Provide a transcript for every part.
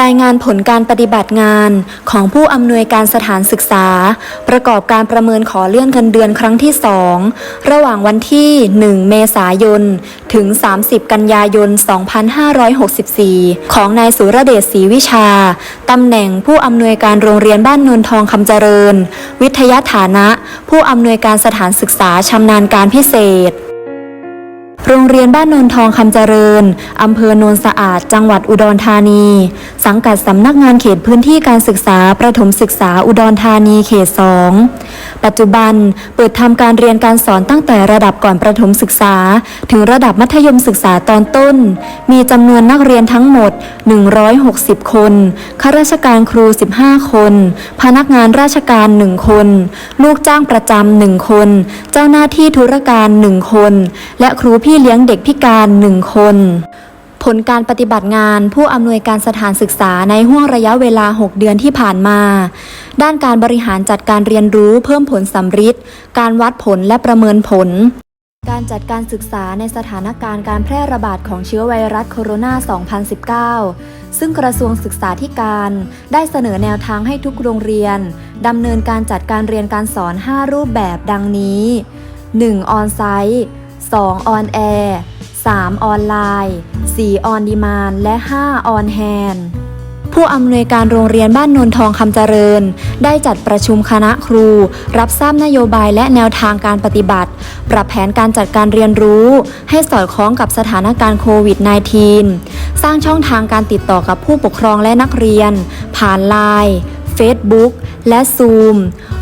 รายงานผลการปฏิบัติงานของผู้อำนวยการสถานศึกษา ประกอบการประเมินขอเลื่อนเงินเดือนครั้งที่ 2 ระหว่างวันที่ 1 เมษายน ถึง 30 กันยายน 2564 ของนายสุรเดชศรีวิชา ตำแหน่งผู้อำนวยการโรงเรียนบ้านนนทองคำเจริญ วิทยาฐานะ ผู้อำนวยการสถานศึกษาชำนาญการพิเศษ โรงเรียนบ้านโนนทองคำเจริญ อำเภอโนนสะอาด จังหวัดอุดรธานี สังกัดสำนักงานเขตพื้นที่การศึกษาประถมศึกษาอุดรธานีเขต2 ปัจจุบันเปิดทำการเรียนการสอนตั้งแต่ระดับก่อนประถมศึกษา ถึงระดับมัธยมศึกษาตอนต้น มีจำนวนนักเรียนทั้งหมด 160 คนข้าราชการครู 15 คน พนักงานราชการ 1 คน ลูกจ้างประจำหนึ่งคน เจ้าหน้าที่ธุรการ 1 คน และครูพี่เลี้ยงเด็กพิการ 1 คน ผลการปฏิบัติงานผู้อำนวยการสถานศึกษาในห่วงระยะเวลา 6 เดือนที่ผ่านมา ด้านการบริหารจัดการเรียนรู้เพิ่มผลสำฤทธิ์การวัดผลและประเมินผล การจัดการศึกษาในสถานการณ์การแพร่ระบาดของเชื้อไวรัสโคโรนา 2019 ซึ่งกระทรวงศึกษาธิการ ได้เสนอแนวทางให้ทุกโรงเรียนดำเนินการจัดการเรียนการสอน 5 รูปแบบดังนี้ 1. ออนไซต์ 2. ออนแอร์ 3. ออนไลน์ 4. ออนดีมานและ 5. ออนแฮนผู้อำนวยการโรงเรียนบ้านนนทองคำเจริญ ได้จัดประชุมคณะครู รับทราบนโยบายและแนวทางการปฏิบัติ ปรับแผนการจัดการเรียนรู้ ให้สอดคล้องกับสถานการณ์โควิด -19 สร้างช่องทางการติดต่อกับผู้ปกครองและนักเรียน ผ่านไลน์ Facebook และซูม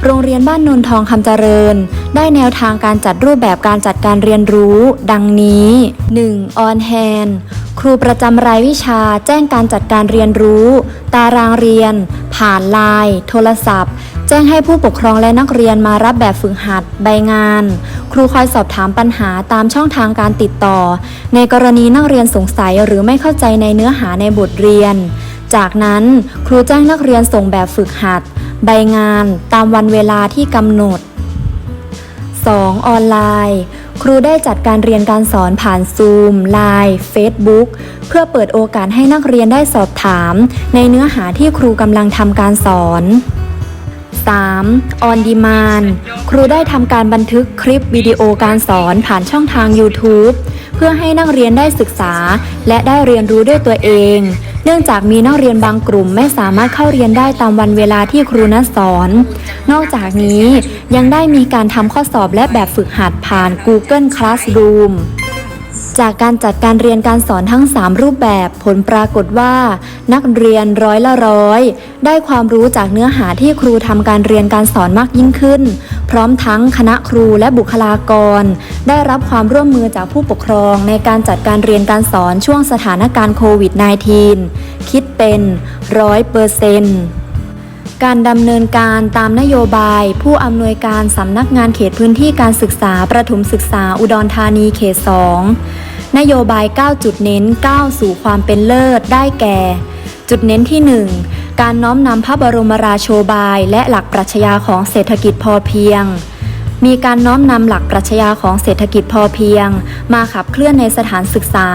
โรงเรียนบ้านนนทองคำเจริญ ได้แนวทางการจัดรูปแบบการจัดการเรียนรู้ ดังนี้ 1. On Hand ครูประจำรายวิชาแจ้งการจัดการเรียนรู้ ตารางเรียน ผ่านไลน์โทรศัพท์ แจ้งให้ผู้ปกครองและนักเรียนมารับแบบฝึกหัด ใบงาน ครูคอยสอบถามปัญหาตามช่องทางการติดต่อ ในกรณีนักเรียนสงสัยหรือไม่เข้าใจในเนื้อหาในบทเรียน จากนั้นครูแจ้งนักเรียนส่งแบบฝึกหัด ใบงานตามวันเวลาที่กำหนด 2. ออนไลน์ ครูได้จัดการเรียนการสอนผ่านซูมไลน์ Facebook เพื่อเปิดโอกาสให้นักเรียนได้สอบถาม ในเนื้อหาที่ครูกำลังทำการสอน 3. On Demand ครูได้ทำการบันทึกคลิปวิดีโอการสอนผ่านช่องทาง YouTube เพื่อให้นักเรียนได้ศึกษา และได้เรียนรู้ด้วยตัวเอง เนื่องจากมีนักเรียนบางกลุ่มไม่สามารถเข้าเรียนได้ตามวันเวลาที่ครูนัดสอน นอกจากนี้ยังได้มีการทำข้อสอบและแบบฝึกหัดผ่าน Google Classroom จากการจัดการเรียนการสอนทั้ง 3 รูปแบบผลปรากฏว่า นักเรียนร้อยละร้อย ได้ความรู้จากเนื้อหาที่ครูทำการเรียนการสอนมากยิ่งขึ้น พร้อมทั้งคณะครูและบุคลากร ได้รับความร่วมมือจากผู้ปกครองในการจัดการเรียนการสอนช่วงสถานการณ์โควิด -19 คิดเป็นร้อยเปอร์เซนต์การดำเนินการตามนโยบาย ผู้อำนวยการสำนักงานเขตพื้นที่การศึกษาประถมศึกษาอุดรธานีเขต 2 นโยบาย 9 จุดเน้นก้าวสู่ความเป็นเลิศได้แก่ จุดเน้นที่ 1 การน้อมนำพระบรมราโชบาย และหลักปรัชญาของเศรษฐกิจพอเพียง มีการน้อมนำหลักปรัชญาของเศรษฐกิจพอเพียง มาขับเคลื่อนในสถานศึกษา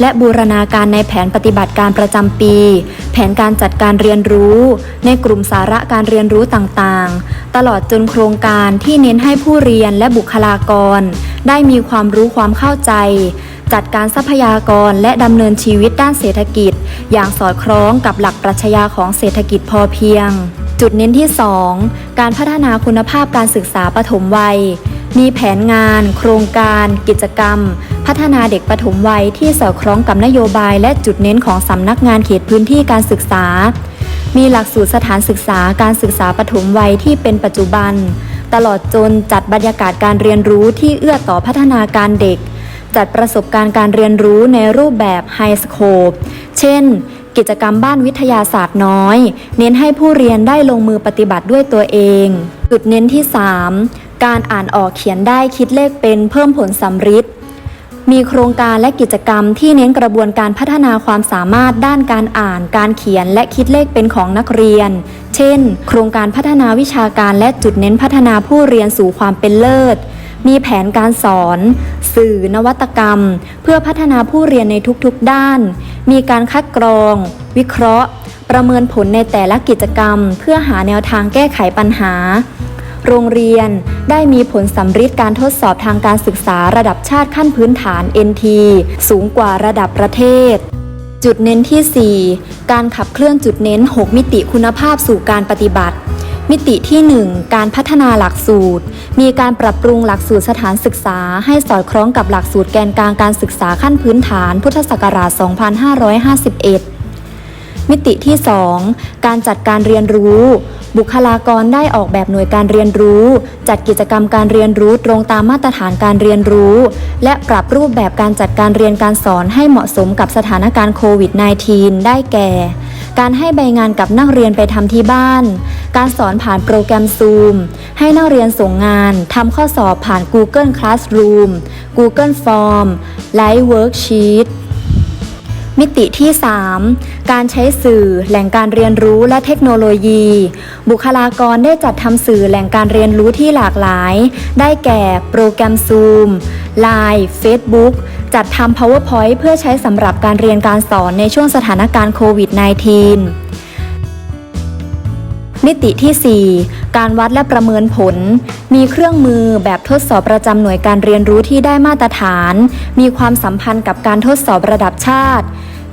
และบูรณาการในแผนปฏิบัติการประจำปี แผนการจัดการเรียนรู้ ในกลุ่มสาระการเรียนรู้ต่างๆ ตลอดจนโครงการที่เน้นให้ผู้เรียนและบุคลากร ได้มีความรู้ความเข้าใจ จัดการทรัพยากรและดำเนินชีวิตด้านเศรษฐกิจ อย่างสอดคล้องกับหลักปรัชญาของเศรษฐกิจพอเพียง จุดเน้นที่ 2 การพัฒนาคุณภาพการศึกษาปฐมวัย มีแผนงาน โครงการ กิจกรรม พัฒนาเด็กปฐมวัยที่สอดคล้องกับนโยบายและจุดเน้นของสำนักงานเขตพื้นที่การศึกษา มีหลักสูตรสถานศึกษาการศึกษาปฐมวัยที่เป็นปัจจุบัน ตลอดจนจัดบรรยากาศการเรียนรู้ที่เอื้อต่อพัฒนาการเด็ก จัดประสบการณ์การเรียนรู้ในรูปแบบไฮสโคปเช่น กิจกรรมบ้านวิทยาศาสตร์น้อย เน้นให้ผู้เรียนได้ลงมือปฏิบัติด้วยตัวเอง จุดเน้นที่ 3 การอ่านออกเขียนได้คิดเลขเป็นเพิ่มผลสำฤทธิ์มีโครงการและกิจกรรมที่เน้นกระบวนการพัฒนาความสามารถด้านการอ่าน การเขียนและคิดเลขเป็นของนักเรียน เช่น โครงการพัฒนาวิชาการและจุดเน้นพัฒนาผู้เรียนสู่ความเป็นเลิศ มีแผนการสอน สื่อนวัตกรรม เพื่อพัฒนาผู้เรียนในทุกๆด้าน มีการคัดกรอง วิเคราะห์ ประเมินผลในแต่ละกิจกรรม เพื่อหาแนวทางแก้ไขปัญหา โรงเรียนได้มีผลสำฤทธิ์การทดสอบทางการศึกษาระดับชาติขั้นพื้นฐาน NT สูงกว่าระดับประเทศจุดเน้นที่ 4 การขับเคลื่อนจุดเน้น 6 มิติคุณภาพสู่การปฏิบัติ มิติที่ 1 การพัฒนาหลักสูตร มีการปรับปรุงหลักสูตรสถานศึกษา ให้สอดคล้องกับหลักสูตรแกนกลางการศึกษาขั้นพื้นฐาน พุทธศักราช 2551 มิติที่ 2 การจัดการเรียนรู้ บุคลากรได้ออกแบบหน่วยการเรียนรู้ จัดกิจกรรมการเรียนรู้ตรงตามมาตรฐานการเรียนรู้ และปรับรูปแบบการจัดการเรียนการสอนให้เหมาะสมกับสถานการณ์โควิด -19 ได้แก่ การให้ใบงานกับนักเรียนไปทำที่บ้าน การสอนผ่านโปรแกรม Zoom ให้นักเรียนส่งงานทำข้อสอบผ่าน Google Classroom Google Form Live Worksheet มิติที่ 3 การใช้สื่อ แหล่งการเรียนรู้และเทคโนโลยี บุคลากรได้จัดทำสื่อแหล่งการเรียนรู้ที่หลากหลาย ได้แก่โปรแกรม Zoom Line Facebook จัดทำ PowerPoint เพื่อใช้สำหรับการเรียนการสอนในช่วงสถานการณ์โควิด -19 มิติที่ 4 การวัดและประเมินผล มีเครื่องมือแบบทดสอบประจำหน่วยการเรียนรู้ที่ได้มาตรฐาน มีความสัมพันธ์กับการทดสอบระดับชาติ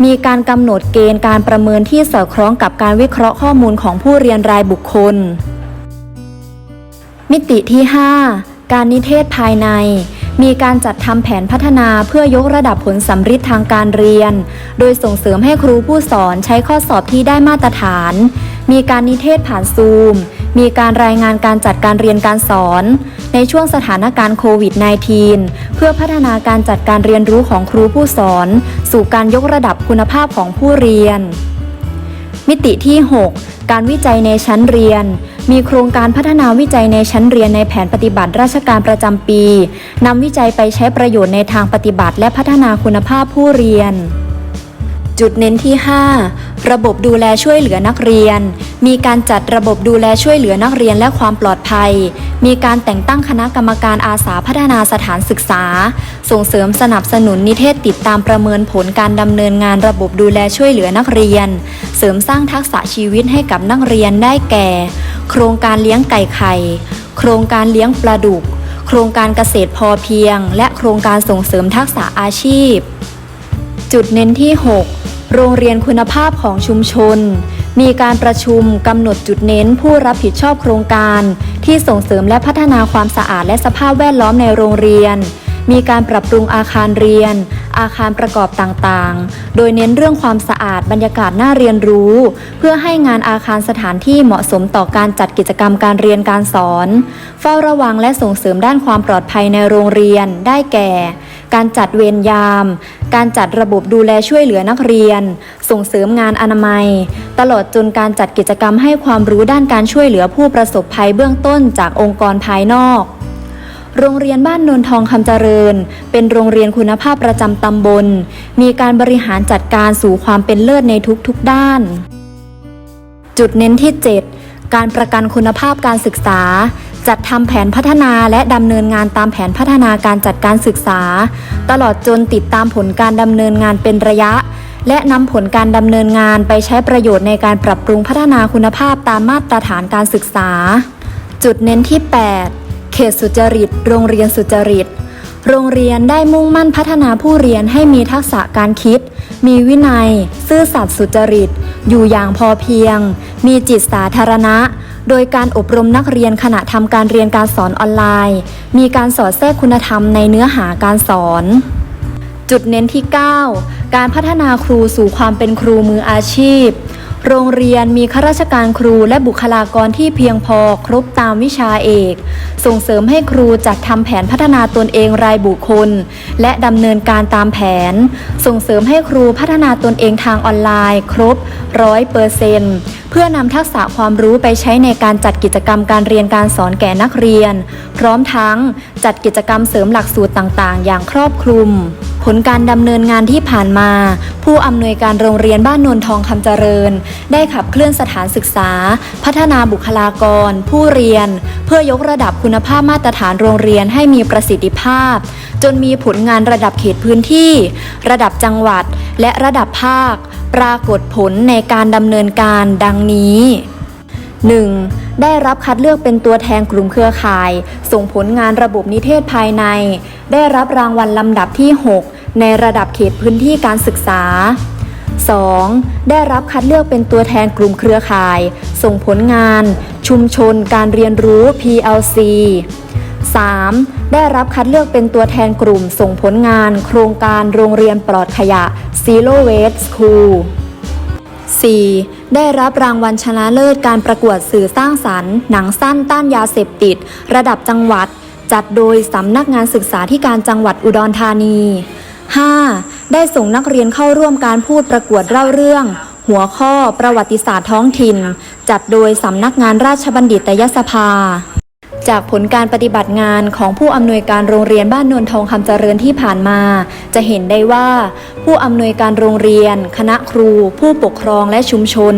มีการกำหนดเกณฑ์การประเมินที่สอดคล้องกับการวิเคราะห์ข้อมูลของผู้เรียนรายบุคคล มิติที่ 5 การนิเทศภายใน มีการจัดทำแผนพัฒนาเพื่อยกระดับผลสำฤทธิ์ทางการเรียน โดยส่งเสริมให้ครูผู้สอนใช้ข้อสอบที่ได้มาตรฐาน มีการนิเทศผ่านซูม มีการรายงานการจัดการเรียนการสอน ในช่วงสถานการณ์โควิด -19 เพื่อพัฒนาการจัดการเรียนรู้ของครูผู้สอน สู่การยกระดับคุณภาพของผู้เรียน มิติที่ 6 การวิจัยในชั้นเรียนมีโครงการพัฒนาวิจัยในชั้นเรียนในแผนปฏิบัติราชการประจำปี นำวิจัยไปใช้ประโยชน์ในทางปฏิบัติและพัฒนาคุณภาพผู้เรียน จุดเน้นที่ 5 ระบบดูแลช่วยเหลือนักเรียน มีการจัดระบบดูแลช่วยเหลือนักเรียนและความปลอดภัย มีการแต่งตั้งคณะกรรมการอาสาพัฒนาสถานศึกษา ส่งเสริมสนับสนุนนิเทศติดตามประเมินผลการดำเนินงานระบบดูแลช่วยเหลือนักเรียน เสริมสร้างทักษะชีวิตให้กับนักเรียนได้แก่ โครงการเลี้ยงไก่ไข่โครงการเลี้ยงปลาดุก โครงการเกษตรพอเพียง และโครงการส่งเสริมทักษะอาชีพ จุดเน้นที่ 6 โรงเรียนคุณภาพของชุมชน มีการประชุมกำหนดจุดเน้นผู้รับผิดชอบโครงการ ที่ส่งเสริมและพัฒนาความสะอาดและสภาพแวดล้อมในโรงเรียน มีการปรับปรุงอาคารเรียน อาคารประกอบต่างๆ โดยเน้นเรื่องความสะอาดบรรยากาศน่าเรียนรู้ เพื่อให้งานอาคารสถานที่เหมาะสมต่อการจัดกิจกรรมการเรียนการสอน เฝ้าระวังและส่งเสริมด้านความปลอดภัยในโรงเรียนได้แก่ การจัดเวรยาม การจัดระบบดูแลช่วยเหลือนักเรียน ส่งเสริมงานอนามัย ตลอดจนการจัดกิจกรรมให้ความรู้ด้านการช่วยเหลือผู้ประสบภัยเบื้องต้นจากองค์กรภายนอกโรงเรียนบ้านนนทองคำเจริญ เป็นโรงเรียนคุณภาพประจำตำบล มีการบริหารจัดการสู่ความเป็นเลิศในทุกๆด้าน จุดเน้นที่ 7 การประกันคุณภาพการศึกษา จัดทำแผนพัฒนาและดำเนินงานตามแผนพัฒนาการจัดการศึกษา ตลอดจนติดตามผลการดำเนินงานเป็นระยะ และนำผลการดำเนินงานไปใช้ประโยชน์ในการปรับปรุงพัฒนาคุณภาพตามมาตรฐานการศึกษา จุดเน้นที่ 8 เขตสุจริต โรงเรียนสุจริต โรงเรียนได้มุ่งมั่นพัฒนาผู้เรียนให้มีทักษะการคิด มีวินัย ซื่อสัตย์สุจริต อยู่อย่างพอเพียง มีจิตสาธารณะ โดยการอบรมนักเรียนขณะทำการเรียนการสอนออนไลน์ มีการสอดแทรกคุณธรรมในเนื้อหาการสอน จุดเน้นที่ 9 การพัฒนาครูสู่ความเป็นครูมืออาชีพ โรงเรียนมีข้าราชการครูและบุคลากรที่เพียงพอครบตามวิชาเอก ส่งเสริมให้ครูจัดทำแผนพัฒนาตนเองรายบุคคล และดำเนินการตามแผน ส่งเสริมให้ครูพัฒนาตนเองทางออนไลน์ ครบร้อยเปอร์เซนต์เพื่อนำทักษะความรู้ไปใช้ในการจัดกิจกรรมการเรียนการสอนแก่นักเรียน พร้อมทั้งจัดกิจกรรมเสริมหลักสูตรต่างๆ อย่างครอบคลุม ผลการดำเนินงานที่ผ่านมา ผู้อำนวยการโรงเรียนบ้านนนทองคำเจริญ ได้ขับเคลื่อนสถานศึกษา พัฒนาบุคลากร ผู้เรียน เพื่อยกระดับคุณภาพมาตรฐานโรงเรียนให้มีประสิทธิภาพ จนมีผลงานระดับเขตพื้นที่ ระดับจังหวัด และระดับภาค ปรากฏผลในการดำเนินการดังนี้ 1. ได้รับคัดเลือกเป็นตัวแทนกลุ่มเครือข่าย ส่งผลงานระบบนิเทศภายใน ได้รับรางวัลลำดับที่ 6 ในระดับเขตพื้นที่การศึกษา 2. ได้รับคัดเลือกเป็นตัวแทนกลุ่มเครือข่าย ส่งผลงาน ชุมชน การเรียนรู้ PLC 3. ได้รับคัดเลือกเป็นตัวแทนกลุ่มส่งผลงาน โครงการโรงเรียนปลอดขยะ Zero Waste School 4. ได้รับรางวัลชนะเลิศการประกวดสื่อสร้างสรรค์ หนังสั้นต้านยาเสพติด ระดับจังหวัด จัดโดยสำนักงานศึกษาธิการจังหวัดอุดรธานี 5. ได้ส่งนักเรียนเข้าร่วมการพูดประกวดเล่าเรื่อง หัวข้อประวัติศาสตร์ท้องถิ่น จัดโดยสำนักงานราชบัณฑิตยสภา จากผลการปฏิบัติงานของผู้อำนวยการโรงเรียนบ้านนนทองคำเจริญที่ผ่านมา จะเห็นได้ว่า ผู้อำนวยการโรงเรียน คณะครู ผู้ปกครองและชุมชน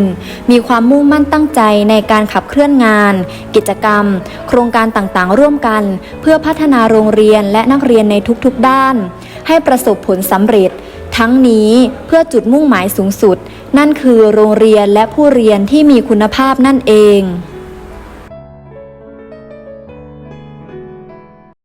มีความมุ่งมั่นตั้งใจในการขับเคลื่อนงาน กิจกรรม โครงการต่างๆ ร่วมกัน เพื่อพัฒนาโรงเรียนและนักเรียนในทุกๆด้าน ให้ประสบผลสำเร็จ ทั้งนี้เพื่อจุดมุ่งหมายสูงสุด นั่นคือโรงเรียนและผู้เรียนที่มีคุณภาพนั่นเอง